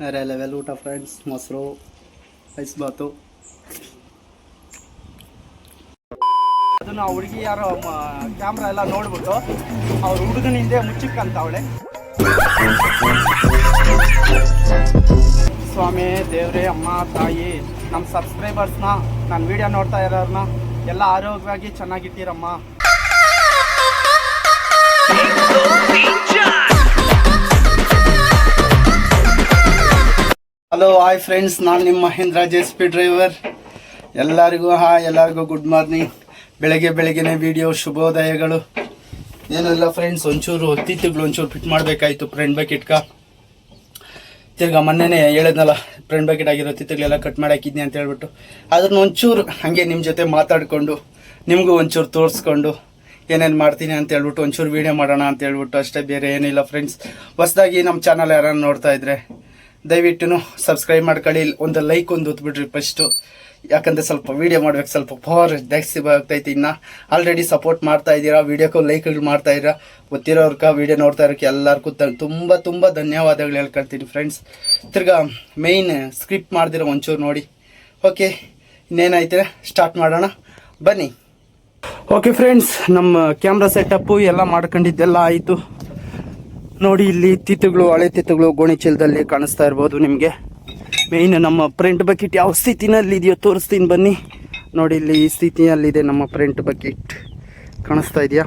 ಬೇರೆ ಲೆವೆಲ್ ಊಟ ಫ್ರೆಂಡ್ಸ್ ಮೊಸರು ಐಸ್ ಬಾತು ಅದನ್ನ ಹುಡುಗಿ ಯಾರೋ ಕ್ಯಾಮ್ರಾ ಎಲ್ಲ ನೋಡ್ಬಿಟ್ಟು ಅವ್ರ ಹುಡುಗನ ಹಿಂದೆ ಮುಚ್ಚಿಕ್ಕಂತ ಅವಳೆ. ಸ್ವಾಮಿ, ದೇವ್ರೆ, ಅಮ್ಮ, ತಾಯಿ ನಮ್ಮ ಸಬ್ಸ್ಕ್ರೈಬರ್ಸ್ನ ನನ್ನ ವಿಡಿಯೋ ನೋಡ್ತಾ ಇರೋರ್ನ, ಎಲ್ಲ ಆರೋಗ್ಯವಾಗಿ ಚೆನ್ನಾಗಿಟ್ಟಿರಮ್ಮ ಹಲೋ ಹಾಯ್ ಫ್ರೆಂಡ್ಸ್ ನಾನು ನಿಮ್ಮ Mahendra J S P driver ಎಲ್ಲರಿಗೂ ಹಾಯ್ ಎಲ್ಲರಿಗೂ ಗುಡ್ ಮಾರ್ನಿಂಗ್ ಬೆಳಗ್ಗೆ ಬೆಳಗ್ಗೆನೇ ವಿಡಿಯೋ ಶುಭೋದಯಗಳು. ಏನಿಲ್ಲ ಫ್ರೆಂಡ್ಸ್ ಒಂಚೂರು ಅತಿಥಿಗಳು ಒಂಚೂರು ಫಿಟ್ ಮಾಡಬೇಕಾಯ್ತು ಫ್ರೆಂಡ್ ಬಕೆಟ್ಗ ತಿರ್ಗಾ ಮೊನ್ನೆನೇ ಹೇಳಿದ್ನಲ್ಲ ಫ್ರೆಂಡ್ ಬಕೆಟ್ ಆಗಿರೋ ತಿತ್ತುಗಳೆಲ್ಲ ಕಟ್ ಮಾಡಿ ಹಾಕಿದ್ನಿ ಅಂತ ಹೇಳ್ಬಿಟ್ಟು. ಅದನ್ನ ಒಂಚೂರು ಹಾಗೆ ನಿಮ್ಮ ಜೊತೆ ಮಾತಾಡಿಕೊಂಡು, ನಿಮಗೂ ಒಂಚೂರು ತೋರಿಸ್ಕೊಂಡು ಏನೇನು ಮಾಡ್ತೀನಿ ಅಂತ ಹೇಳ್ಬಿಟ್ಟು ಒಂಚೂರು ವೀಡಿಯೋ ಮಾಡೋಣ ಅಂತ ಹೇಳ್ಬಿಟ್ಟು ಅಷ್ಟೇ ಬೇರೆ ಏನಿಲ್ಲ ಫ್ರೆಂಡ್ಸ್ ಹೊಸ್ದಾಗಿ ನಮ್ಮ ಚಾನಲ್ ಯಾರನ್ನು ನೋಡ್ತಾ ಇದ್ರೆ ದಯವಿಟ್ಟು ಸಬ್ಸ್ಕ್ರೈಬ್ ಮಾಡ್ಕೊಳ್ಳಿ. ಒಂದು ಲೈಕ್ ಒಂದು ಹೊತ್ಬಿಡ್ರಿ ಫಸ್ಟು ಯಾಕಂದರೆ ಸ್ವಲ್ಪ ವೀಡಿಯೋ ಮಾಡ್ಬೇಕು, ಸ್ವಲ್ಪ ಪವರ್ ಜಾಸ್ತಿ ಆಗ್ತೈತಿ ಇನ್ನು. ಆಲ್ರೆಡಿ ಸಪೋರ್ಟ್ ಮಾಡ್ತಾ ಇದ್ದೀರಾ ವೀಡಿಯೋಕ್ಕೂ ಲೈಕ್ಗಳು ಮಾಡ್ತಾ ಇದ್ದೀರಾ. ಗೊತ್ತಿರೋರ್ಕ ವೀಡಿಯೋ ನೋಡ್ತಾ ಇರೋಕ್ಕೆ ಎಲ್ಲರಿಗೂ ತುಂಬ ತುಂಬ ಧನ್ಯವಾದಗಳು ಹೇಳ್ಕೊಳ್ತೀನಿ ಫ್ರೆಂಡ್ಸ್ ತಿರ್ಗಾ ಮೈನ್ ಸ್ಕ್ರಿಪ್ಟ್ ಮಾಡ್ದಿರೋ ಒಂಚೂರು ನೋಡಿ. ಓಕೆ ಇನ್ನೇನಾಯ್ತು? ಸ್ಟಾರ್ಟ್ ಮಾಡೋಣ. ಬನ್ನಿ. ಓಕೆ ಫ್ರೆಂಡ್ಸ್ ನಮ್ಮ ಕ್ಯಾಮ್ರಾ ಸೆಟಪ್ಪು ಎಲ್ಲ ಮಾಡ್ಕೊಂಡಿದ್ದೆಲ್ಲ ಆಯಿತು. ನೋಡಿ, ಇಲ್ಲಿ ತಿತ್ತುಗಳು ಹಳೆ ತಿತ್ತುಗಳು ಗೋಣಿ ಚೀಲದಲ್ಲಿ ಕಾಣಿಸ್ತಾ ಇರ್ಬೋದು ನಿಮಗೆ. ಮೇಯ್ನ್ ನಮ್ಮ ಪ್ರಿಂಟ್ ಬಕೆಟ್ ಯಾವ ಸ್ಥಿತಿನಲ್ಲಿ ಇದೆಯೋ ತೋರಿಸ್ತೀನಿ ಬನ್ನಿ. ನೋಡಿ, ಇಲ್ಲಿ ಈ ಸ್ಥಿತಿಯಲ್ಲಿದೆ ನಮ್ಮ ಪ್ರಿಂಟ್ ಬಕೆಟ್ ಕಾಣಿಸ್ತಾ ಇದೆಯಾ?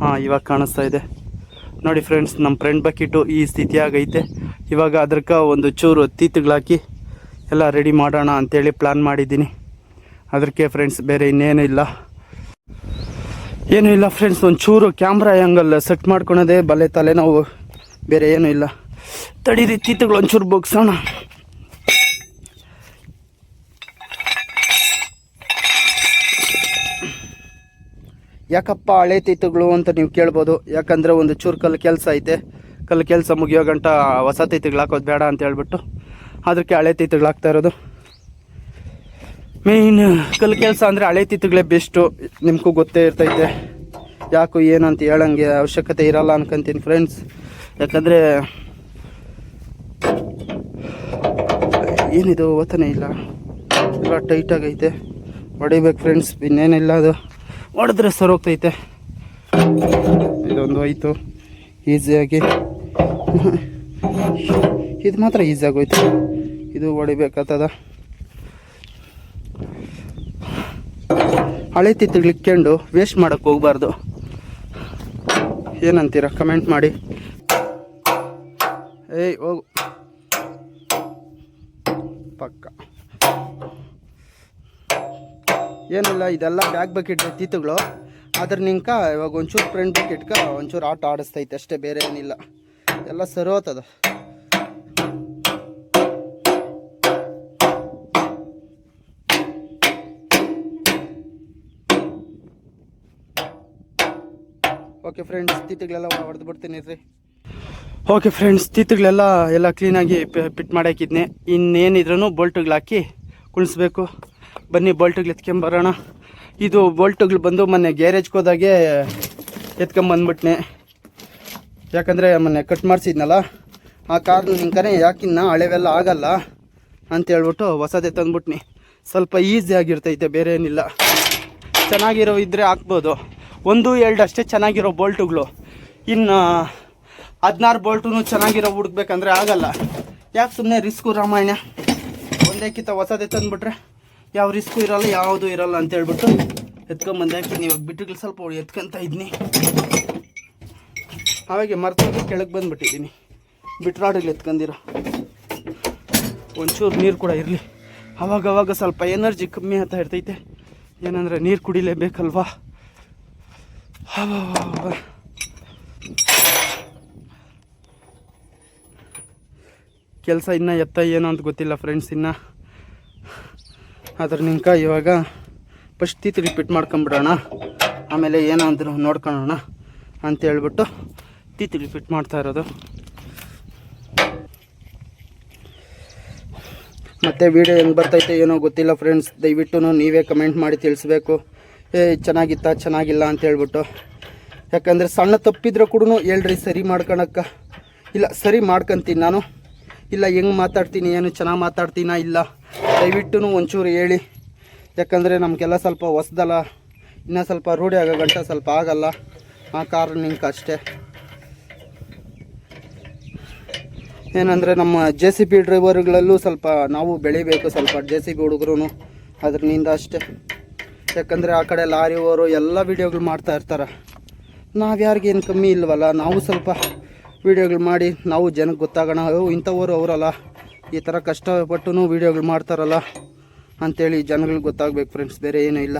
ಹಾಂ, ಇವಾಗ ಕಾಣಿಸ್ತಾ ಇದೆ. ನೋಡಿ ಫ್ರೆಂಡ್ಸ್ ನಮ್ಮ ಪ್ರಿಂಟ್ ಬಕೆಟು ಈ ಸ್ಥಿತಿಯಾಗೈತೆ ಇವಾಗ ಅದಕ್ಕೆ ಒಂದು ಚೂರು ತೀತುಗಳಾಕಿ ಎಲ್ಲ ರೆಡಿ ಮಾಡೋಣ ಅಂಥೇಳಿ ಪ್ಲ್ಯಾನ್ ಮಾಡಿದ್ದೀನಿ. ಅದಕ್ಕೆ ಫ್ರೆಂಡ್ಸ್ ಬೇರೆ ಇನ್ನೇನು ಇಲ್ಲ. ಏನೂ ಇಲ್ಲ ಫ್ರೆಂಡ್ಸ್ ಒಂದು ಚೂರು ಕ್ಯಾಮ್ರಾ ಆ್ಯಂಗಲ್ ಸೆಟ್ ಮಾಡ್ಕೊಳೋದೇ ಬಲೆ ತಲೆ ನಾವು. ಬೇರೆ ಏನೂ ಇಲ್ಲ. ತಡೀರಿ ತೀತುಗಳು ಒಂಚೂರು ಬಗ್ಸೋಣ. ಯಾಕಪ್ಪ ಹಳೆ ತೀತುಗಳು ಅಂತ ನೀವು ಕೇಳ್ಬೋದು? ಯಾಕಂದರೆ ಒಂದು ಚೂರು ಕಲ್ಲು ಕೆಲಸ ಐತೆ. ಕಲ್ಲು ಕೆಲಸ ಮುಗಿಯೋ ಗಂಟ ಹೊಸ ತೀತಗಳು ಹಾಕೋದು ಬೇಡ ಅಂತ ಹೇಳ್ಬಿಟ್ಟು. ಅದಕ್ಕೆ ಹಳೆ ತೀತಗಳು ಹಾಕ್ತಾ ಇರೋದು. ಮೇಯ್ನ್ ಕಲ್ಲು ಕೆಲಸ ಅಂದರೆ ಹಳೆ ತಿತ್ತುಗಳೇ ಬೆಸ್ಟು ನಿಮಗೂ ಗೊತ್ತೇ ಇರ್ತೈತೆ. ಯಾಕೋ ಏನಂತ ಹೇಳಂಗೆ ಅವಶ್ಯಕತೆ ಇರಲ್ಲ ಅನ್ಕೊಂತೀನಿ ಫ್ರೆಂಡ್ಸ್ ಯಾಕಂದರೆ, ಏನಿದು ಓತನೇ ಇಲ್ಲ. ಎಲ್ಲ ಟೈಟಾಗೈತೆ ಹೊಡಿಬೇಕು ಫ್ರೆಂಡ್ಸ್ ಇನ್ನೇನಿಲ್ಲ ಅದು. ಹೊಡೆದ್ರೆ ಸರೋಗ್ತೈತೆ ಇದೊಂದು ಹೋಯ್ತು. ಈಸಿಯಾಗಿ ಇದು ಮಾತ್ರ ಈಸಿಯಾಗಿ ಆಗೋಯ್ತು. ಇದು ಹೊಡಿಬೇಕಾಗ್ತದ ಹಳೆ ತಿಳ್ಕೊಂಡು ವೇಸ್ಟ್ ಮಾಡೋಕ್ಕೆ ಹೋಗಬಾರ್ದು. ಏನಂತೀರ? ಕಮೆಂಟ್ ಮಾಡಿ. ಏಯ್, ಹೋಗು. ಪಕ್ಕ. ಏನಿಲ್ಲ, ಇದೆಲ್ಲ ಬ್ಯಾಗ್ ಬಕೆಟ್ ತೀತುಗಳು ಅದ್ರ ನಿಂಕ ಇವಾಗ ಒಂಚೂರು ಫ್ರೆಂಡ್ ಬಕೆಟ್ಗೆ ಒಂಚೂರು ಆಟ ಆಡಿಸ್ತೈತೆ ಅಷ್ಟೇ, ಬೇರೆ ಏನಿಲ್ಲ. ಎಲ್ಲ ಸರೋತದ ಫ್ರೆಂಡ್ಸ್ ತೀತುಗಳೆಲ್ಲ ಹೊಡೆದು ಬಿಡ್ತೀನಿ ರೀ. ಓಕೆ ಫ್ರೆಂಡ್ಸ್ ತೀತಿಗಳೆಲ್ಲ ಎಲ್ಲ ಕ್ಲೀನಾಗಿ ಪಿಟ್ ಮಾಡಾಕಿದ್ನೆ. ಇನ್ನೇನಿದ್ರೂ ಬೋಲ್ಟುಗಳು ಹಾಕಿ ಕುಣಿಸ್ಬೇಕು. ಬನ್ನಿ ಬೋಲ್ಟುಗಳು ಎತ್ಕೊಂಬರೋಣ ಇದು ಬೋಲ್ಟುಗಳು ಬಂದು ಮೊನ್ನೆ ಗ್ಯಾರೇಜ್ಗೆ ಹೋದಾಗೆ ಎತ್ಕೊಂಬಂದ್ಬಿಟ್ನೆ ಯಾಕಂದರೆ ಮೊನ್ನೆ ಕಟ್ ಮಾಡಿಸಿದ್ನಲ್ಲ, ಆ ಕಾರ್ ನಿಂಕನೆ ಯಾಕಿನ್ನ ಹಳೆವೆಲ್ಲ ಆಗಲ್ಲ ಅಂತ ಹೇಳ್ಬಿಟ್ಟು ಹೊಸದೇ ತಂದ್ಬಿಟ್ನಿ. ಸ್ವಲ್ಪ ಈಸಿ ಆಗಿರ್ತೈತೆ ಬೇರೆ ಏನಿಲ್ಲ ಚೆನ್ನಾಗಿರೋ ಇದ್ದರೆ ಹಾಕ್ಬೋದು. ಒಂದು, ಎರಡು ಅಷ್ಟೇ ಚೆನ್ನಾಗಿರೋ ಬೋಲ್ಟುಗಳು. ಇನ್ನು ಹದಿನಾರು ಬೋಲ್ಟು ಚೆನ್ನಾಗಿರೋ ಹುಡುಕ್ಬೇಕಂದ್ರೆ ಆಗಲ್ಲ. ಯಾಕೆ ಸುಮ್ಮನೆ ರಿಸ್ಕು ರಾಮಾಯಣ? ಒಂದೇ ಕಿತ್ತ ಹೊಸದೇ ತಂದುಬಿಟ್ರೆ ಯಾವ ರಿಸ್ಕು ಇರಲ್ಲ, ಯಾವುದು ಇರಲ್ಲ ಅಂತ ಹೇಳ್ಬಿಟ್ಟು ಎತ್ಕೊಂಬಂದೆ ಇವಾಗ ಬಿಟ್ಟುಗಳು ಸ್ವಲ್ಪ ಎತ್ಕೊಂತ ಇದ್ನಿ. ಅವಾಗೆ ಮರ್ತೋಗಿ ಕೆಳಗೆ ಬಂದುಬಿಟ್ಟಿದ್ದೀನಿ. ಬಿಟ್ರಾಡಲ್ಲಿ ಎತ್ಕೊಂಡಿರೋ ಒಂಚೂರು ನೀರು ಕೂಡ ಇರಲಿ. ಅವಾಗವಾಗ ಅವಾಗ ಸ್ವಲ್ಪ ಎನರ್ಜಿ ಕಮ್ಮಿ ಅಂತ ಇರ್ತೈತೆ ಏನಂದರೆ ನೀರು ಕುಡಿಲೇಬೇಕಲ್ವಾ. ಕೆಲಸ ಇನ್ನ ಎತ್ತ ಏನು ಅಂತ ಗೊತ್ತಿಲ್ಲ ಫ್ರೆಂಡ್ಸ್ ಇನ್ನ. ಅದ್ರ ನಿಂಕ ಇವಾಗ ಫಸ್ಟ್ ತೀತಿ ರಿಪೀಟ್ ಮಾಡ್ಕೊಂಬಿಡೋಣ. ಆಮೇಲೆ ಏನೋ ಅಂದ್ರು ನೋಡ್ಕೊಳ್ಳೋಣ ಅಂತ ಹೇಳ್ಬಿಟ್ಟು ತೀತಿ ರಿಪೀಟ್ ಮಾಡ್ತಾ ಇರೋದು. ಮತ್ತೆ ವಿಡಿಯೋ ಹೆಂಗೆ ಬರ್ತೈತೆ ಏನೋ ಗೊತ್ತಿಲ್ಲ ಫ್ರೆಂಡ್ಸ್ ದಯವಿಟ್ಟು ನೀವೇ ಕಮೆಂಟ್ ಮಾಡಿ ತಿಳಿಸ್ಬೇಕು. ಏ, ಚೆನ್ನಾಗಿತ್ತ? ಚೆನ್ನಾಗಿಲ್ಲ ಅಂತ ಹೇಳ್ಬಿಟ್ಟು. ಯಾಕಂದರೆ ಸಣ್ಣ ತಪ್ಪಿದ್ರೆ ಕೂಡ ಹೇಳ್ರಿ, ಸರಿ ಮಾಡ್ಕೊಳಕ್ಕ ಇಲ್ಲ, ಸರಿ ಮಾಡ್ಕೊಂತೀನಿ ನಾನು. ಇಲ್ಲ, ಹೆಂಗೆ ಮಾತಾಡ್ತೀನಿ, ಏನು ಚೆನ್ನಾಗಿ ಮಾತಾಡ್ತೀನಾ? ಇಲ್ಲ. ದಯವಿಟ್ಟು ಒಂಚೂರು ಹೇಳಿ. ಯಾಕಂದರೆ ನಮಗೆಲ್ಲ ಸ್ವಲ್ಪ ಹೊಸ್ದಲ್ಲ. ಇನ್ನೂ ಸ್ವಲ್ಪ ರೂಢಿ ಆಗೋ ಗಂಟ ಸ್ವಲ್ಪ ಆಗಲ್ಲ. ಆ ಕಾರಣಕ್ಕೆ ಅಷ್ಟೇ. ಏನಂದರೆ ನಮ್ಮ ಜೆ ಸಿ ಬಿ ಡ್ರೈವರ್ಗಳಲ್ಲೂ ಸ್ವಲ್ಪ ನಾವು ಬೆಳಿಬೇಕು ಸ್ವಲ್ಪ ಜೆ ಸಿ ಬಿ ಹುಡುಗರು ಅದರಿಂದ ಅಷ್ಟೇ. ಯಾಕಂದರೆ ಆ ಕಡೆ ಲಾರಿ ಲಾರಿಯವರು ಎಲ್ಲ ವೀಡಿಯೋಗಳು ಮಾಡ್ತಾ ಇರ್ತಾರೆ. ನಾವು ಯಾರಿಗೇನು ಕಮ್ಮಿ ಇಲ್ವಲ್ಲ, ನಾವು ಸ್ವಲ್ಪ ವೀಡಿಯೋಗಳು ಮಾಡಿ, ನಾವು ಜನಕ್ಕೆ ಗೊತ್ತಾಗೋಣ. ಇಂಥವರು ಅವರಲ್ಲ. ಈ ಥರ ಕಷ್ಟಪಟ್ಟು ವೀಡಿಯೋಗಳು ಮಾಡ್ತಾರಲ್ಲ ಅಂಥೇಳಿ ಜನಗಳಿಗೆ ಗೊತ್ತಾಗಬೇಕು ಫ್ರೆಂಡ್ಸ್ ಬೇರೆ ಏನೂ ಇಲ್ಲ.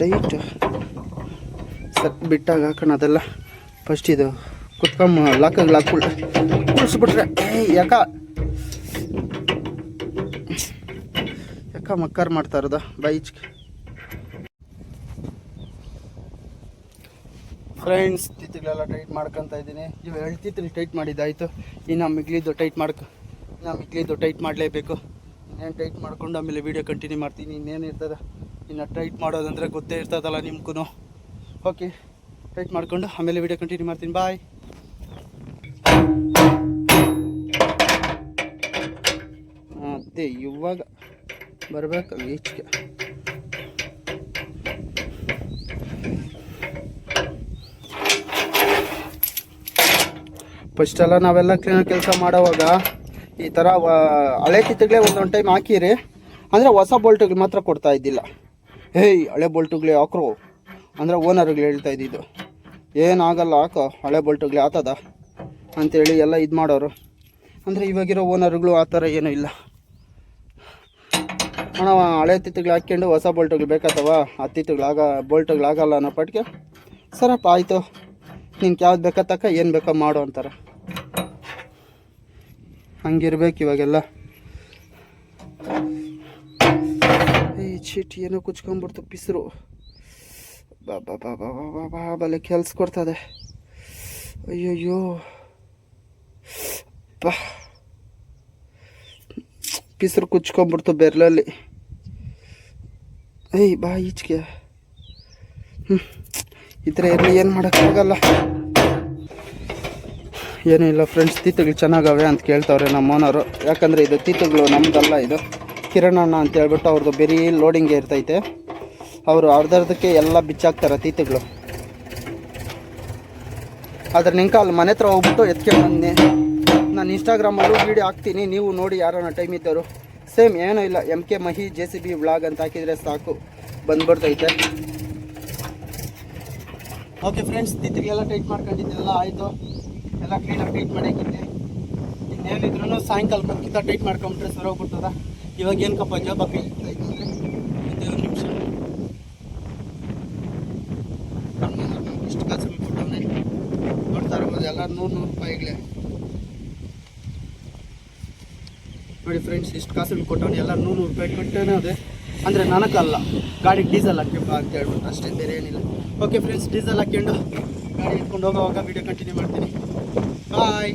ಟೈಟ್ ಸಕ್ ಬಿಟ್ಟಾಗ ಹಾಕೋಣ ಅದೆಲ್ಲ. ಫಸ್ಟ್ ಇದು ಕುತ್ಕೊಂಬ ಲಾಕಾಗಿ ಲಾಕ್ ಕುಳಿಸ್ಬಿಟ್ರೆ. ಯಾಕ? ಯಾಕ ಮಕ್ಕಾರ ಮಾಡ್ತಾ ಇರೋದ? ಬೈಚ್ ಫ್ರೆಂಡ್ಸ್ ತಿತ್ತಿಗಳೆಲ್ಲ ಟೈಟ್ ಮಾಡ್ಕೊತಾ ಇದ್ದೀನಿ. ಇವು ಹೇಳ್ತಿತ್ತು ಟೈಟ್ ಮಾಡಿದ್ದಾಯಿತು. ಇನ್ನು ಮಿಗ್ಲಿದ್ದು ಟೈಟ್ ಮಾಡ್ಕೊ ಇನ್ನು ಮಿಗ್ಲಿದ್ದು ಟೈಟ್ ಮಾಡಲೇಬೇಕು. ಇನ್ನೇನು ಟೈಟ್ ಮಾಡ್ಕೊಂಡು ಆಮೇಲೆ ವೀಡಿಯೋ ಕಂಟಿನ್ಯೂ ಮಾಡ್ತೀನಿ. ಇನ್ನೇನು ಇರ್ತದೆ? ಇನ್ನು ಟೈಟ್ ಮಾಡೋದಂದರೆ ಗೊತ್ತೇ ಇರ್ತದಲ್ಲ ನಿಮ್ಗೂ ಓಕೆ ಟೈಟ್ ಮಾಡ್ಕೊಂಡು ಆಮೇಲೆ ವೀಡಿಯೋ ಕಂಟಿನ್ಯೂ ಮಾಡ್ತೀನಿ. ಬಾಯ್ ಅದೇ ಇವಾಗ ಬರಬೇಕು ಈಚೆಗೆ ಫಸ್ಟೆಲ್ಲ ನಾವೆಲ್ಲ ಕ್ಲೀನ್ ಕೆಲಸ ಮಾಡೋವಾಗ ಈ ಥರ ಹಳೆ ಕಿತ್ತಗಳೇ ಒಂದೊಂದು ಟೈಮ್ ಹಾಕಿರಿ. ಅಂದರೆ ಹೊಸ ಬೋಲ್ಟ್ಗಳು ಮಾತ್ರ ಕೊಡ್ತಾ ಇದ್ದಿಲ್ಲ. ಹೇಯ್ ಹಳೆ ಬೋಲ್ಟುಗಳೇ ಹಾಕ್ರು. ಅಂದರೆ ಓನರ್ಗಳು ಹೇಳ್ತಾ ಇದ್ದಿದ್ದು. ಏನಾಗಲ್ಲ ಹಾಕೋ, ಹಳೆ ಬೋಲ್ಟುಗಳೇ ಆತದ. ಅಂತೇಳಿ ಎಲ್ಲ ಇದು ಮಾಡೋರು. ಅಂದರೆ ಇವಾಗಿರೋ ಓನರ್ಗಳು ಆ ಥರ ಏನೂ ಇಲ್ಲ. ಅಣ್ಣ, ಹಳೆ ತಿತ್ತುಗಳು ಹಾಕ್ಕೊಂಡು ಹೊಸ ಬೋಲ್ಟುಗಳು ಬೇಕಾತವ ತಿತ್ತುಗಳಾಗ ಬೋಲ್ಟುಗಳಾಗಲ್ಲ ಅನ್ನೋ ಪಟ್ಟಿಗೆ ಸರಪ್ಪ, ಆಯಿತು. ನಿನ್ಗೆ ಯಾವ್ದು ಬೇಕಾ ತಕ್ಕ ಏನು ಬೇಕೋ ಮಾಡು ಅಂತಾರೆ. ಹಂಗಿರ್ಬೇಕು ಇವಾಗೆಲ್ಲ. ಈ ಚೀಟಿ ಏನೋ ಕುಚ್ಕೊಂಡ್ಬಿಡ್ತು ಪಿಸರು ಬಾಬಾ ಬಾ ಬಾ ಬಾ ಬಾ ಬಾ ಬಾ, ಬಲೆ ಕೆಲ್ಸ ಕೊಡ್ತದೆ. ಅಯ್ಯಯ್ಯೋ. ಬಾ. ಪಿಸ್ರು ಕುಚ್ಕೊಂಬಿಡ್ತು ಬೆರ್ಲಲ್ಲಿ. ಏಯ್, ಬಾ ಈಚೆಗೆ. ಹ್ಞೂ ಈ ಥರ ಇರಲಿ, ಏನು ಮಾಡೋಕ್ಕಾಗಲ್ಲ. ಏನೂ ಇಲ್ಲ ಫ್ರೆಂಡ್ಸ್ ತೀತಗಳು ಚೆನ್ನಾಗವೆ ಅಂತ ಕೇಳ್ತಾವ್ರೆ ನಮ್ಮ ಓನರು ಯಾಕಂದರೆ ಇದು ತೀತಗಳು ನಮ್ಮದಲ್ಲ ಇದು. ಕಿರಣಣ್ಣ ಅಂತ ಹೇಳ್ಬಿಟ್ಟು ಅವ್ರದ್ದು ಬರೀ ಲೋಡಿಂಗೇ ಇರ್ತೈತೆ. ಅವರು ಅರ್ಧರ್ಧಕ್ಕೆ ಎಲ್ಲ ಬಿಚ್ಚಾಕ್ತಾರೆ ತೀತಗಳು ಆದ್ರೆ ನಿಂಕ ಅಲ್ಲಿ ಮನೆ ಹತ್ರ ಹೋಗ್ಬಿಟ್ಟು ಎತ್ಕೊಂಡು ಬಂದೆ ನಾನು ಇನ್ಸ್ಟಾಗ್ರಾಮಲ್ಲೂ ವೀಡಿಯೋ ಹಾಕ್ತೀನಿ. ನೀವು ನೋಡಿ ಯಾರನ್ನ ಟೈಮ್ ಇದ್ದರು ಸೇಮ್ ಏನೂ ಇಲ್ಲ. M K Mahi J C B vlog ಅಂತ ಹಾಕಿದರೆ ಸಾಕು. ಬಂದ್ಬಿಡ್ತೈತೆ. ಓಕೆ ಫ್ರೆಂಡ್ಸ್ ತಿತ್ತಿಗೆಲ್ಲ ಟೈಟ್ ಮಾಡ್ಕೊಂಡಿದ್ದೆಲ್ಲ ಆಯಿತು. ಎಲ್ಲ ಕ್ಲೀನಾಗಿ ಟೈಟ್ ಮಾಡಾಕಿದ್ದೆ ಇನ್ನೇನಿದ್ರು ಸಾಯಂಕಾಲ ಬಂದ್ಕಿಂತ ಟೈಟ್ ಮಾಡ್ಕೊಂಬಿಟ್ರೆ ಸರ್ ಹೋಗ್ಬಿಡ್ತದ. ಇವಾಗ ಏನಕ್ಕಪ್ಪ ಜಾಬ್ ಹಾಕಿ? ಒಂದು ನಿಮಿಷ. ಇಷ್ಟು ಕಾಸು ಕೊಟ್ಟವನೇ ನೋಡ್ತಾ ಇರ್ಬೋದು. ಎಲ್ಲ ನೂರು ನೂರು ರೂಪಾಯಿಗಳೇ. ನೋಡಿ ಫ್ರೆಂಡ್ಸ್ ಇಷ್ಟು ಕಾಸು ಕೊಟ್ಟವನು ಎಲ್ಲ ನೂರು ರೂಪಾಯಿ ಕೊಟ್ಟೇನೆ ಅದೇ ಅಂದರೆ ನನಗಲ್ಲ ಗಾಡಿಗೆ ಡೀಸೆಲ್ ಹಾಕ್ಯಪ್ಪ ಅಂತ ಹೇಳ್ಬಿಟ್ಟು ಅಷ್ಟೇ ಬೇರೆ ಏನಿಲ್ಲ ಓಕೆ ಫ್ರೆಂಡ್ಸ್ ಡೀಸೆಲ್ ಹಾಕ್ಕೊಂಡು ಗಾಡಿ ಇಟ್ಕೊಂಡು ಹೋಗೋವಾಗ ವೀಡಿಯೋ ಕಂಟಿನ್ಯೂ ಮಾಡ್ತೀನಿ. ಬಾಯ್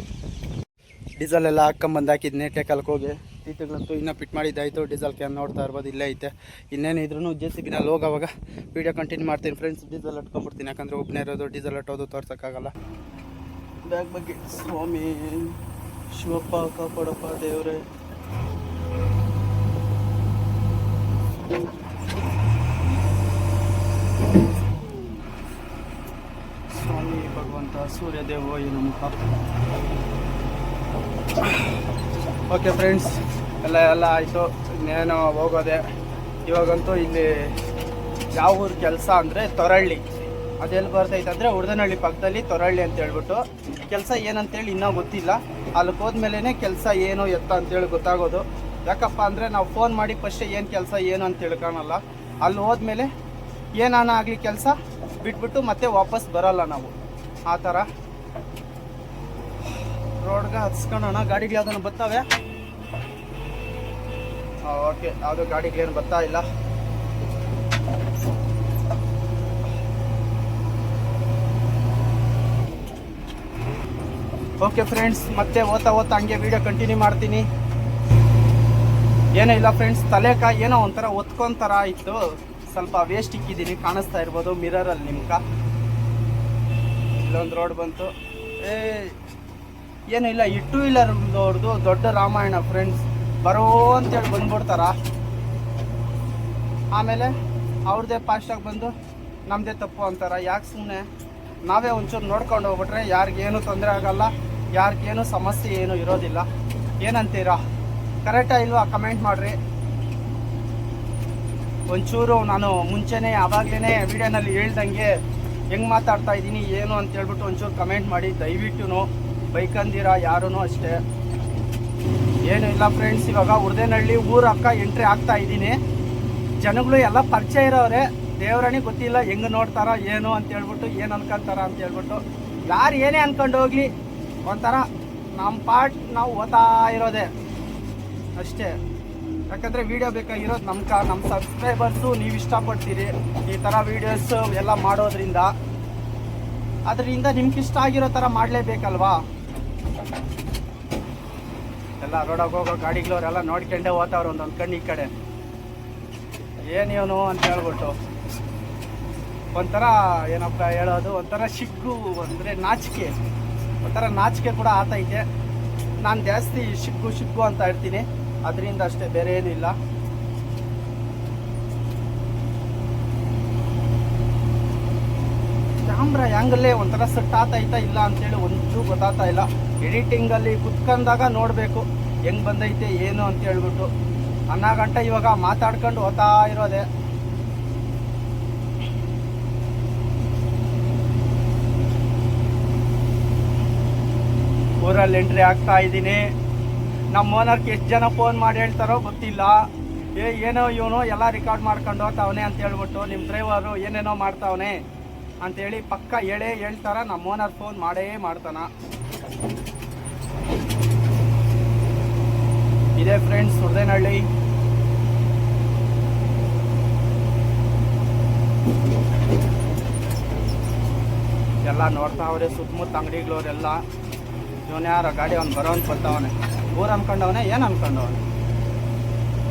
ಡೀಸೆಲ್ ಎಲ್ಲ ಹಾಕ್ಕೊಂಬಂದು ಹಾಕಿದ್ನೆ ಟೇಕಲ್ಗೆ ಹೋಗಿ. ಸೀಟುಗಳಂತೂ ಇನ್ನೂ ಫಿಟ್ ಮಾಡಿದ್ದಾಯಿತು ಡೀಸೆಲ್ ಕ್ಯಾನ್ ನೋಡ್ತಾ ಇರ್ಬೋದು, ಇಲ್ಲೇ ಐತೆ. ಇನ್ನೇನು ಇದ್ರೂ ಜೆ ಸಿ ಬಿನಲ್ಲಿ ಹೋಗೋವಾಗ ವೀಡಿಯೋ ಕಂಟಿನ್ಯೂ ಮಾಡ್ತೀನಿ ಫ್ರೆಂಡ್ಸ್ ಡೀಸೆಲ್ ಹಟ್ಕೊಂಡ್ಬಿಡ್ತೀನಿ ಯಾಕಂದರೆ ಒಬ್ಬನೇ ಇರೋದು ಡೀಸೆಲ್ ಹಟ್ಟೋದು ತೋರ್ಸೋಕ್ಕಾಗಲ್ಲ. ಬ್ಯಾಗ್ ಬಗ್ಗೆ, ಸ್ವಾಮಿ, ಶಿವಪ್ಪ, ಕಾಪಾಡಪ್ಪ, ದೇವರೇ. ಸ್ವಾಮಿ ಸೂರ್ಯದೇವೋ ನಮಃ ಓಕೆ ಫ್ರೆಂಡ್ಸ್ ಎಲ್ಲ ಎಲ್ಲ ಆಯಿತು. ಇನ್ನೇನು ಹೋಗೋದೆ. ಇವಾಗಂತೂ ಇಲ್ಲಿ ಯಾವ ಊರು ಕೆಲಸ ಅಂದರೆ ತೊರಳ್ಳಿ. ಅದೆಲ್ಲಿ ಬರ್ತೈತೆ ಅಂದರೆ ಉರ್ದನಹಳ್ಳಿ ಪಕ್ಕದಲ್ಲಿ ತೊರಳ್ಳಿ ಅಂತ ಹೇಳ್ಬಿಟ್ಟು. ಕೆಲಸ ಏನಂತೇಳಿ ಇನ್ನೂ ಗೊತ್ತಿಲ್ಲ. ಅಲ್ಲಿಗೆ ಹೋದ್ಮೇಲೆ ಕೆಲಸ ಏನು ಎತ್ತ ಅಂತೇಳಿ ಗೊತ್ತಾಗೋದು. ಯಾಕಪ್ಪ ಅಂದರೆ ನಾವು ಫೋನ್ ಮಾಡಿ ಫಸ್ಟ್ ಏನು ಕೆಲಸ, ಏನು ಅಂತ ತಿಳ್ಕೊಳಲ್ಲ ಅಲ್ಲಿ ಹೋದ್ಮೇಲೆ ಏನಾನ ಆಗಲಿ ಕೆಲಸ ಬಿಟ್ಬಿಟ್ಟು ಮತ್ತೆ ವಾಪಸ್ ಬರಲ್ಲ ನಾವು. ಆ ಥರ. ರೋಡ್ಗೆ ಹತ್ಸ್ಕೊಳೋಣ ಗಾಡಿಗಳು ಯಾವ್ದನ್ನ ಬರ್ತಾವೆ ಓಕೆ ಯಾವುದೋ ಗಾಡಿಗಳೇನು ಬರ್ತಾ ಇಲ್ಲ. ಓಕೆ ಫ್ರೆಂಡ್ಸ್ ಮತ್ತೆ ಓದ್ತಾ ಓದ್ತಾ ಹಂಗೆ ವಿಡಿಯೋ ಕಂಟಿನ್ಯೂ ಮಾಡ್ತೀನಿ. ಏನೂ ಇಲ್ಲ ಫ್ರೆಂಡ್ಸ್ ತಲೆಕ ಏನೋ ಒಂಥರ ಒತ್ಕೊಂತರ ಇತ್ತು. ಸ್ವಲ್ಪ ವೇಸ್ಟ್ ಇಕ್ಕಿದ್ದೀನಿ, ಕಾಣಿಸ್ತಾ ಇರ್ಬೋದು ಮಿರರಲ್ಲಿ ನಿಮ್ಕ ಇಲ್ಲೊಂದು ರೋಡ್ ಬಂತು. ಏ, ಏನೂ ಇಲ್ಲ, ಈ ಟೂ ವೀಲರ್ ಅವ್ರದ್ದು ದೊಡ್ಡ ರಾಮಾಯಣ ಫ್ರೆಂಡ್ಸ್ ಬರೋ ಅಂತೇಳಿ ಬಂದ್ಬಿಡ್ತಾರ. ಆಮೇಲೆ ಅವ್ರದ್ದೇ ಫಾಸ್ಟಾಗಿ ಬಂದು ನಮ್ಮದೇ ತಪ್ಪು ಅಂತಾರ. ಯಾಕೆ ಸುಮ್ಮನೆ ನಾವೇ ಒಂಚೂರು ನೋಡ್ಕೊಂಡು ಹೋಗ್ಬಿಟ್ರೆ ಯಾರಿಗೇನು ತೊಂದರೆ ಆಗಲ್ಲ. ಯಾರಿಗೇನು ಸಮಸ್ಯೆ ಏನು ಇರೋದಿಲ್ಲ. ಏನಂತೀರಾ? ಕರೆಕ್ಟಾ ಇಲ್ವಾ? ಕಮೆಂಟ್ ಮಾಡಿರಿ. ಒಂಚೂರು ನಾನು ಮುಂಚೆನೇ ಆವಾಗಲೇ ವಿಡಿಯೋನಲ್ಲಿ ಹೇಳ್ದಂಗೆ ಹೆಂಗೆ ಮಾತಾಡ್ತಾ ಇದ್ದೀನಿ, ಏನು ಅಂತ ಹೇಳ್ಬಿಟ್ಟು ಒಂಚೂರು ಕಮೆಂಟ್ ಮಾಡಿ. ದಯವಿಟ್ಟು ಬೈಕಂದಿರ ಯಾರೂ ಅಷ್ಟೇ. ಏನು ಇಲ್ಲ ಫ್ರೆಂಡ್ಸ್ ಇವಾಗ ಉರ್ದೇನಹಳ್ಳಿ ಊರ ಅಕ್ಕ ಎಂಟ್ರಿ ಆಗ್ತಾ ಇದ್ದೀನಿ. ಜನಗಳು ಎಲ್ಲ ಪರಿಚಯ ಇರೋರೆ. ದೇವರಣಿ ಗೊತ್ತಿಲ್ಲ ಹೆಂಗೆ ನೋಡ್ತಾರ, ಏನು ಅಂತ ಹೇಳ್ಬಿಟ್ಟು, ಏನು ಅನ್ಕೊಂತಾರ ಅಂತ ಹೇಳ್ಬಿಟ್ಟು. ಯಾರು ಏನೇ ಅನ್ಕೊಂಡು ಹೋಗ್ಲಿ ಒಂಥರ ನಮ್ಮ ಪಾರ್ಟ್ ನಾವು ಓದ್ತಾ ಇರೋದೆ. ಅಷ್ಟೇ. ಯಾಕಂದರೆ ವಿಡಿಯೋ ಬೇಕಾಗಿರೋದು ನಮ್ಮ ಕ, ನಮ್ಮ ಸಬ್ಸ್ಕ್ರೈಬರ್ಸು ನೀವು ಇಷ್ಟಪಡ್ತೀರಿ. ಈ ಥರ ವೀಡಿಯೋಸ್ ಎಲ್ಲ ಮಾಡೋದ್ರಿಂದ. ಅದರಿಂದ ನಿಮ್ಗೆ ಇಷ್ಟ ಆಗಿರೋ ಥರ ಮಾಡಲೇಬೇಕಲ್ವಾ? ಎಲ್ಲ ರೋಡಾಗ ಹೋಗೋ ಗಾಡಿಗಳವರೆಲ್ಲ ನೋಡ್ಕೊಂಡೇ ಓದ್ತಾವ್ರು ಒಂದೊಂದು ಕಣ್ಣು ಈ ಕಡೆ. ಏನೇನು ಅಂತ ಹೇಳ್ಬಿಟ್ಟು. ಒಂಥರ ಏನಪ್ಪ ಹೇಳೋದು? ಒಂಥರ ಸಿಗ್ಗು ಅಂದರೆ ನಾಚಿಕೆ. ಒಂಥರ ನಾಚಿಕೆ ಕೂಡ ಆತೈತೆ ನಾನು ಜಾಸ್ತಿ ಸಿಗ್ಗು ಸಿಗ್ಗು ಅಂತ ಇರ್ತೀನಿ ಅದರಿಂದ ಅಷ್ಟೇ ಬೇರೆ ಏನಿಲ್ಲ ಕ್ಯಾಮ್ರಾ ಹ್ಯಾಂಗಲ್ಲೇ ಒಂಥರ ಸೆಟ್ ಆತೈತಾ ಇಲ್ಲ ಅಂತೇಳಿ ಒಂಚೂ ಗೊತ್ತಾಗ್ತಾ ಇಲ್ಲ. ಎಡಿಟಿಂಗಲ್ಲಿ ಕುತ್ಕೊಂಡಾಗ ನೋಡಬೇಕು, ಹೆಂಗ್ ಬಂದೈತೆ, ಏನು ಅಂತ ಹೇಳ್ಬಿಟ್ಟು. ಅನ್ನ ಗಂಟೆ ಇವಾಗ ಮಾತಾಡ್ಕೊಂಡು ಹೋತಾ ಇರೋದೆ. ಊರಲ್ಲಿ ಎಂಟ್ರಿ ಆಗ್ತಾ ಇದ್ದೀನಿ. ನಮ್ಮ ಓನರ್ಗೆ ಎಷ್ಟು ಜನ ಫೋನ್ ಮಾಡಿ ಹೇಳ್ತಾರೋ ಗೊತ್ತಿಲ್ಲ. ಏ, ಏನೋ ಇವನು ಎಲ್ಲ ರೆಕಾರ್ಡ್ ಮಾಡ್ಕೊಂಡು ಹೋಗ್ತಾವನೆ ಅಂತ ಹೇಳ್ಬಿಟ್ಟು ನಿಮ್ಮ ಡ್ರೈವರು ಏನೇನೋ ಮಾಡ್ತಾವನೆ ಅಂತೇಳಿ ಪಕ್ಕ ಹೇಳೇ ಹೇಳ್ತಾರ. ನಮ್ಮ ಓನರ್ ಫೋನ್ ಮಾಡೇ ಮಾಡ್ತಾನ. ಇದೇ ಫ್ರೆಂಡ್ಸ್ ಸುರ್ದೇನಹಳ್ಳಿ ಎಲ್ಲ ನೋಡ್ತಾವ್ರೆ ಸುತ್ತಮುತ್ತ ಅಂಗಡಿಗಳವರೆಲ್ಲ ಇವನು ಯಾರೋ ಗಾಡಿ ಅವ್ನು ಬರೋನ್ ಬರ್ತಾವನೆ ಊರು ಅನ್ಕೊಂಡವನೆ, ಏನು ಅನ್ಕೊಂಡವನೆ?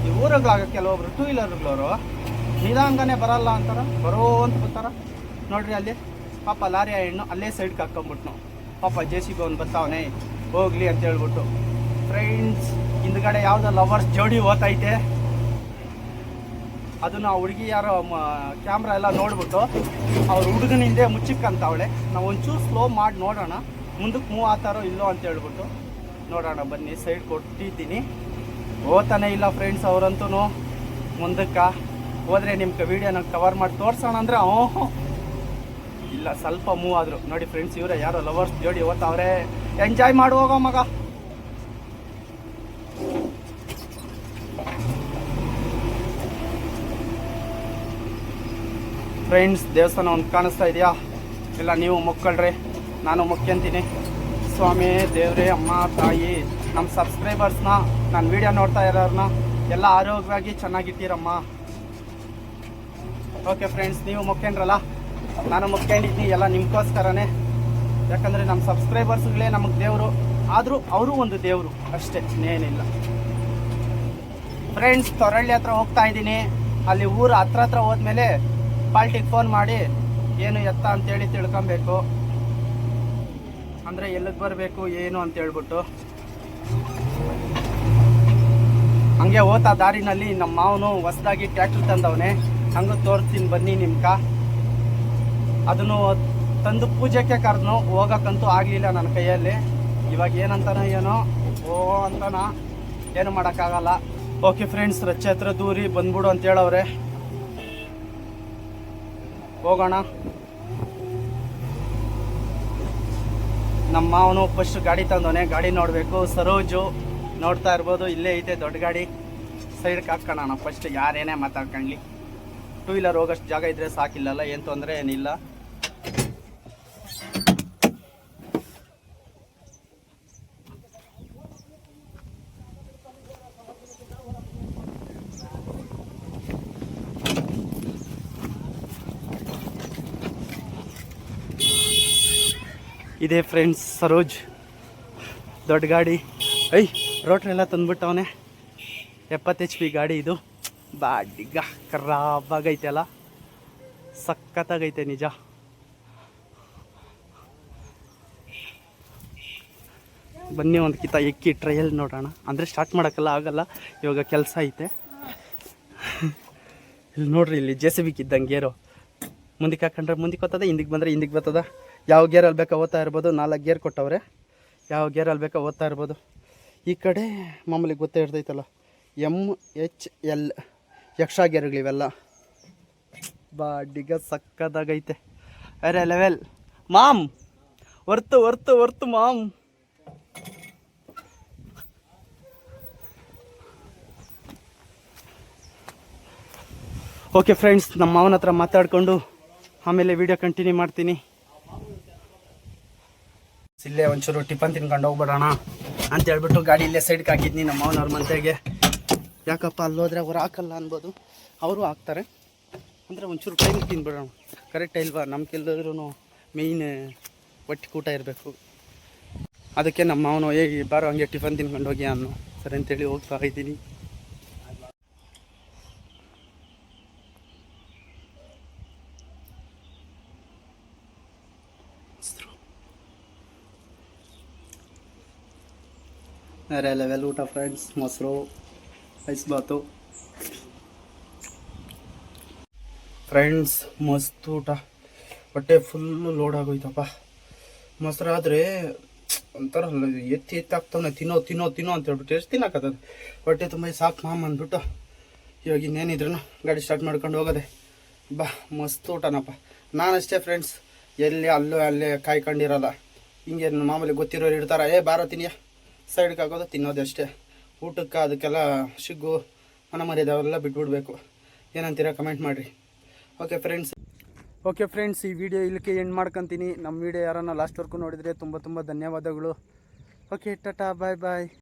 ಈ ಊರುಗಳಾಗ ಕೆಲವೊಬ್ರು ಟೂ ವೀಲರ್ಗಳವರು ನಿಧಾನಗನೆ ಬರಲ್ಲ ಅಂತಾರ? ಬರೋ ಅಂತ ಬರ್ತಾರ? ನೋಡ್ರಿ ಅಲ್ಲಿ, ಪಾಪ ಲಾರಿ ಹೆಣ್ಣು ಅಲ್ಲೇ ಸೈಡ್ಗೆ ಹಾಕೊಂಬಿಟ್ನು ಪಾಪ ಜೆ ಸಿ ಬಿ ಬರ್ತಾವನೆ, ಹೋಗ್ಲಿ ಅಂತ ಹೇಳ್ಬಿಟ್ಟು. ಫ್ರೆಂಡ್ಸ್ ಹಿಂದ್ಗಡೆ ಯಾವುದೋ ಲವರ್ಸ್ ಜೋಡಿ ಓತೈತೆ ಅದನ್ನು ಆ ಹುಡುಗಿ ಯಾರೋ ಕ್ಯಾಮ್ರಾ ಎಲ್ಲ ನೋಡ್ಬಿಟ್ಟು, ಅವ್ರ ಹುಡುಗನಿಂದೆ ಮುಚ್ಚಿಕ್ಕಂತವಳೆ. ನಾವು ಒಂಚೂರು ಸ್ಲೋ ಮಾಡಿ ನೋಡೋಣ. ಮುಂದಕ್ಕೆ ಮೂವ್ ಆತಾರೋ ಇಲ್ಲೋ ಅಂತ ಹೇಳ್ಬಿಟ್ಟು ನೋಡೋಣ, ಬನ್ನಿ ಸೈಡ್ ಕೊಟ್ಟಿದ್ದೀನಿ. ಓದ್ತಾನೆ ಇಲ್ಲ ಫ್ರೆಂಡ್ಸ್ ಅವರಂತೂ ಮುಂದಕ್ಕೆ. ಹೋದರೆ ನಿಮ್ಗೆ ವೀಡಿಯೋನ ಕವರ್ ಮಾಡಿ ತೋರಿಸೋಣ ಅಂದರೆ, ಓಹೋ. ಇಲ್ಲ, ಸ್ವಲ್ಪ ಮೂವ್ ಆದರು. ನೋಡಿ ಫ್ರೆಂಡ್ಸ್ ಇವರೇ ಯಾರೋ ಲವರ್ಸ್ ಜೋಡಿ ಓದ್ತಾವ್ರೆ. ಎಂಜಾಯ್ ಮಾಡು ಹೋಗೋ ಮಗ. ಫ್ರೆಂಡ್ಸ್ ದೇವಸ್ಥಾನ ಒಂದು ಕಾಣಿಸ್ತಾ ಇದೆಯಾ? ಇಲ್ಲ, ನೀವು ಮೊಕ್ಕಳ್ರಿ. ನಾನು ಮುಖ್ಯಂತೀನಿ ಸ್ವಾಮಿ, ದೇವರೇ, ಅಮ್ಮ, ತಾಯಿ, ನಮ್ಮ ಸಬ್ಸ್ಕ್ರೈಬರ್ಸ್ನ ನಾನು ವಿಡಿಯೋ ನೋಡ್ತಾ ಇರೋರನ್ನ ಎಲ್ಲ ಆರೋಗ್ಯವಾಗಿ ಚೆನ್ನಾಗಿಟ್ಟಿರಮ್ಮ ಓಕೆ ಫ್ರೆಂಡ್ಸ್ ನೀವು ಮುಖ್ಯಂಡ್ರಲ್ಲ ನಾನು ಮುಖ್ಯಂಡಿದ್ದೀನಿ ಎಲ್ಲ ನಿಮ್ಗೋಸ್ಕರನೇ. ಯಾಕಂದರೆ ನಮ್ಮ ಸಬ್ಸ್ಕ್ರೈಬರ್ಸ್ಗಳೇ ನಮಗೆ ದೇವರು, ಆದರೂ ಅವರು ಒಂದು ದೇವರು, ಅಷ್ಟೇ, ಇನ್ನೇನಿಲ್ಲ. ಫ್ರೆಂಡ್ಸ್ ತೊರಳ್ಳಿ ಹತ್ರ ಹೋಗ್ತಾ ಇದ್ದೀನಿ. ಅಲ್ಲಿ ಊರು ಹತ್ರ ಹತ್ರ ಹೋದ್ಮೇಲೆ ಪಾಲ್ಟಿಗೆ ಫೋನ್ ಮಾಡಿ, ಏನು ಎತ್ತ ಅಂತೇಳಿ ತಿಳ್ಕೊಬೇಕು. ಅಂದರೆ ಎಲ್ಲಿಗೆ ಬರಬೇಕು, ಏನು ಅಂತ ಹೇಳ್ಬಿಟ್ಟು. ಹಂಗೆ ಹೋತ ದಾರಿನಲ್ಲಿ ನಮ್ಮ ಮಾವನು ಹೊಸದಾಗಿ ಟ್ಯಾಕ್ಟ್ರ್ ತಂದವನೇ. ಹಂಗೆ ತೋರಿಸ್ತೀನಿ ಬನ್ನಿ ನಿಮ್ಕ ಅದನ್ನು ತಂದು ಪೂಜೆಗೆ ಕರೆದ್ನು, ಹೋಗೋಕ್ಕಂತೂ ಆಗಲಿಲ್ಲ ನನ್ನ ಕೈಯಲ್ಲಿ. ಇವಾಗ ಏನಂತಾನ ಏನೋ, ಓ ಅಂತಾನ, ಏನು ಮಾಡೋಕ್ಕಾಗಲ್ಲ. ಓಕೆ ಫ್ರೆಂಡ್ಸ್ ಹತ್ರ ದೂರಿ ಬಂದ್ಬಿಡು ಅಂತ ಹೇಳವ್ರೆ. ಹೋಗೋಣ. ನಮ್ಮ ಮಾವನು ಫಸ್ಟ್ ಗಾಡಿ ತಂದವನೆ. ಗಾಡಿ ನೋಡಬೇಕು. ಸರೋಜು ನೋಡ್ತಾ ಇರ್ಬೋದು. ಇಲ್ಲೇ ಐತೆ, ದೊಡ್ಡ ಗಾಡಿ. ಸೈಡ್ಗೆ ಹಾಕೋಣ ಫಸ್ಟ್ ಯಾರೇನೇ ಮಾತಾಡ್ಕೊಳ್ಳಿ ಟೂ ವೀಲರ್ ಹೋಗೋಷ್ಟು ಜಾಗ ಇದ್ರೆ ಸಾಕಿಲ್ಲಲ್ಲ, ಏನು ತೊಂದರೆ ಏನಿಲ್ಲ. ಇದೆ ಫ್ರೆಂಡ್ಸ್ ಸರೋಜ್. ದೊಡ್ಡ ಗಾಡಿ. ಐ ರೋಟ್ರೆಲ್ಲ ತಂದ್ಬಿಟ್ಟವನೆ ಎಪ್ಪತ್ತು ಎಚ್ ಪಿ ಗಾಡಿ ಇದು. ಬಾಡಿಗ ಖರಾಬಾಗೈತೆ ಅಲ್ಲ. ಸಖತ್ತಾಗೈತೆ ನಿಜ. ಬನ್ನಿ ಒಂದು ಕಿತ ಎಕ್ಕಿ ಟ್ರಯಲ್ ನೋಡೋಣ. ಅಂದರೆ ಸ್ಟಾರ್ಟ್ ಮಾಡೋಕ್ಕೆಲ್ಲ ಆಗಲ್ಲ, ಇವಾಗ ಕೆಲಸ ಐತೆ. ಇಲ್ಲಿ ನೋಡ್ರಿ, ಇಲ್ಲಿ ಜೆ ಸಿ ಬಿ ಕಿದ್ದಂಗೆ ಗೇರು ಮುಂದಕ್ಕೆ ಹಾಕೊಂಡ್ರೆ ಮುಂದಕ್ಕೆ ಬರ್ತದ ಹಿಂದಕ್ಕೆ ಬಂದರೆ ಹಿಂದಕ್ಕೆ ಬರ್ತದ. ಯಾವ ಗೇರಲ್ಲಿ ಬೇಕಾ ಓದ್ತಾ ಇರ್ಬೋದು? ನಾಲ್ಕು ಗೇರ್ ಕೊಟ್ಟವ್ರೆ. ಯಾವ ಗೇರಲ್ಲಿ ಬೇಕಾ ಓದ್ತಾ ಇರ್ಬೋದು? ಈ ಕಡೆ ಮಾಮೂಲಿ ಗೊತ್ತೇ ಇರ್ತೈತಲ್ಲ, ಎಂ ಎಚ್ ಎಲ್ ಎಕ್ಸ್ಟ್ರಾ ಗೇರ್ಗಳಿವೆಲ್ಲ ಬಾಡಿಗ ಸಕ್ಕದಾಗೈತೆ. ಅರೆ ಲೆವೆಲ್ ಮಾಮ್! ವರ್ತು ವರ್ತು ವರ್ತು, ಮಾಮ್! ಓಕೆ ಫ್ರೆಂಡ್ಸ್ ನಮ್ಮ ಮಾವನ ಹತ್ರ ಮಾತಾಡಿಕೊಂಡು ಆಮೇಲೆ ವಿಡಿಯೋ ಕಂಟಿನ್ಯೂ ಮಾಡ್ತೀನಿ. ಇಲ್ಲೇ ಒಂಚೂರು ಟಿಫನ್ ತಿನ್ಕೊಂಡು ಹೋಗ್ಬಿಡೋಣ ಅಂತ ಹೇಳ್ಬಿಟ್ಟು ಗಾಡಿ ಇಲ್ಲೇ ಸೈಡ್ಗೆ ಹಾಕಿದ್ನಿ ನಮ್ಮ ಮಾವನವ್ರ ಮಂತೆಗೆ ಯಾಕಪ್ಪ ಅಲ್ಲೋದ್ರೆ ಅವ್ರು ಹಾಕಲ್ಲ ಅನ್ಬೋದು. ಅವರು ಹಾಕ್ತಾರೆ. ಅಂದರೆ ಒಂಚೂರು ಟೈಮ್ ತಿನ್ಬಿಡೋಣ. ಕರೆಕ್ಟ್ ಇಲ್ವಾ ನಮ್ಮ ಕೆಲವ್ರೂ ಮೇಯ್ನ್ ಒಟ್ಟಿ ಕೂಟ ಇರಬೇಕು. ಅದಕ್ಕೆ ನಮ್ಮ ಮಾವನು ಏ ಬಾರೋ, ಹಂಗೆ ಟಿಫನ್ ತಿನ್ಕೊಂಡು ಹೋಗಿ ಅನ್ನೋ. ಸರಿ ಅಂತೇಳಿ ಹೋಗ್ತಾ ಇದ್ದೀನಿ. ಬೇರೆ ಲೆವೆಲ್ ಊಟ ಫ್ರೆಂಡ್ಸ್ ಮೊಸರು ಬಾತು ಫ್ರೆಂಡ್ಸ್ ಮಸ್ತ್ ಊಟ. ಹೊಟ್ಟೆ ಫುಲ್ಲು ಲೋಡ್ ಆಗೋಯ್ತಪ್ಪ. ಆದರೆ, ಒಂಥರ ಎತ್ತಿ ಎತ್ತಿ ಆಗ್ತಾವನೆ ತಿನ್ನೋ ತಿನ್ನೋ ತಿನ್ನೋ ಅಂತ ಹೇಳ್ಬಿಟ್ಟು ಎಷ್ಟು ತಿನ್ನಾಕತ್ತದೆ ಹೊಟ್ಟೆ ತುಂಬ ಸಾಕು ಮಾಮ್ ಅಂದ್ಬಿಟ್ಟು, ಇವಾಗ ಇನ್ನೇನಿದ್ರು ಗಾಡಿ ಸ್ಟಾರ್ಟ್ ಮಾಡ್ಕೊಂಡು ಹೋಗೋದೆ. ಬಾ, ಮಸ್ತ್ ಊಟನಪ್ಪ. ನಾನಷ್ಟೇ ಫ್ರೆಂಡ್ಸ್ ಎಲ್ಲಿ, ಅಲ್ಲೂ, ಅಲ್ಲೇ ಕಾಯ್ಕೊಂಡಿರಲ್ಲ. ಹಿಂಗೆ ಮಾಮೂಲಿ ಗೊತ್ತಿರೋರು ಇರ್ತಾರ, ಏ, ಬಾರೋ ತಿನ್ನಿಯ ಸೈಡ್ಗೆ ಹಾಕೋದು, ತಿನ್ನೋದು ಅಷ್ಟೇ. ಊಟಕ್ಕೆ ಅದಕ್ಕೆಲ್ಲ ಶಿಗ್ಗು ಮನ ಮರ್ಯಾದೆ ಅವೆಲ್ಲ ಬಿಟ್ಬಿಡ್ಬೇಕು. ಏನಂತೀರ ಕಮೆಂಟ್ ಮಾಡಿರಿ. ಓಕೆ ಫ್ರೆಂಡ್ಸ್ ಓಕೆ ಫ್ರೆಂಡ್ಸ್ ಈ ವಿಡಿಯೋ ಇಲ್ಲಿಗೆ ಎಂಡ್ ಮಾಡ್ಕೊತೀನಿ. ನಮ್ಮ ವಿಡಿಯೋ ಯಾರನ್ನ ಲಾಸ್ಟ್ವರೆಗೂ ನೋಡಿದರೆ ತುಂಬ ತುಂಬ ಧನ್ಯವಾದಗಳು. ಓಕೆ ಟಾಟಾ ಬಾಯ್ ಬಾಯ್